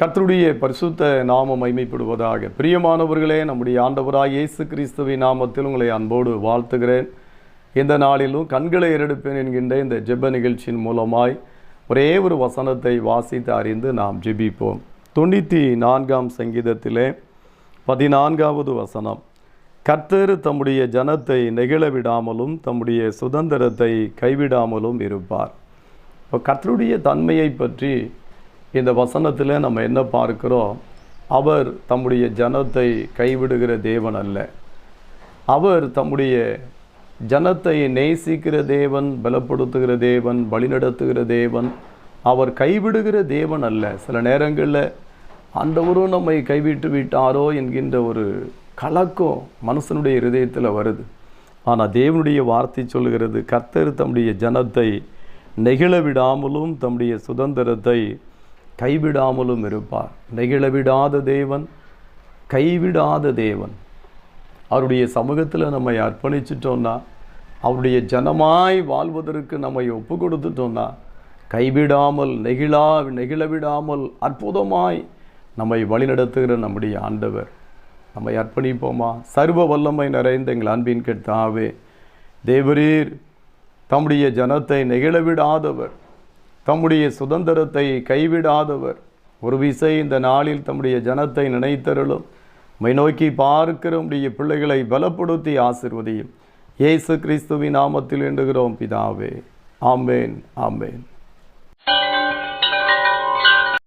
கர்த்தருடைய பரிசுத்த நாமம் மைமைப்படுவதாக பிரியமானவர்களே நம்முடைய ஆண்டவராக இயேசு கிறிஸ்துவின் நாமத்தில் உங்களை அன்போடு வாழ்த்துகிறேன். இந்த நாளிலும் கண்களை ஏறெடுப்பேன் என்கின்ற இந்த ஜெப நிகழ்ச்சியின் மூலமாய் ஒரே ஒரு வசனத்தை வாசித்து அறிந்து நாம் ஜெபிப்போம். தொண்ணூற்றி நான்காம் சங்கீதத்திலே பதினான்காவது வசனம். கர்த்தர் தம்முடைய ஜனத்தை நெகிழ விடாமலும் தம்முடைய சுதந்திரத்தை கைவிடாமலும் இருப்பார். இப்போ கர்த்தருடைய தன்மையை பற்றி இந்த வசனத்தில் நம்ம என்ன பார்க்கிறோம்? அவர் தம்முடைய ஜனத்தை கைவிடுகிற தேவன் அல்ல. அவர் தம்முடைய ஜனத்தை நேசிக்கிற தேவன் பலப்படுத்துகிற தேவன் வழிநடத்துகிற தேவன் அவர் கைவிடுகிற தேவன் அல்ல. சில நேரங்களில் ஆண்டவரும் நம்மை கைவிட்டு விட்டாரோ என்கின்ற ஒரு கலக்கம் மனுஷனுடைய இருதயத்தில் வருது. ஆனால் தேவனுடைய வார்த்தை சொல்கிறது கர்த்தர் தம்முடைய ஜனத்தை நெகிழ விடாமலும் தம்முடைய சுதந்திரத்தை கைவிடாமலும் இருப்பார். நெகிழவிடாத தேவன் கைவிடாத தேவன். அவருடைய சமூகத்தில் நம்மை அர்ப்பணிச்சிட்டோன்னா அவருடைய ஜனமாய் வாழ்வதற்கு நம்மை ஒப்பு கொடுத்துட்டோன்னா கைவிடாமல் நெகிழா நெகிழவிடாமல் அற்புதமாய் நம்மை வழிநடத்துகிற நம்முடைய ஆண்டவர். நம்மை அர்ப்பணிப்போமா? சர்வ வல்லமை நிறைந்த எங்கள் அன்பின் கெட்டாவே தேவரீர் தம்முடைய ஜனத்தை நெகிழவிடாதவர். தம்முடைய சுதந்திரத்தை கைவிடாதவர். ஒரு விசை இந்த நாளில் தம்முடைய ஜனத்தை நினைத்தருளும். மை நோக்கி பார்க்கிற உடைய பிள்ளைகளை பலப்படுத்தி ஆசிர்வதியும். இயேசு கிறிஸ்துவின் நாமத்தில் எண்டுகிறோம் பிதாவே. ஆம்பேன் ஆமேன்.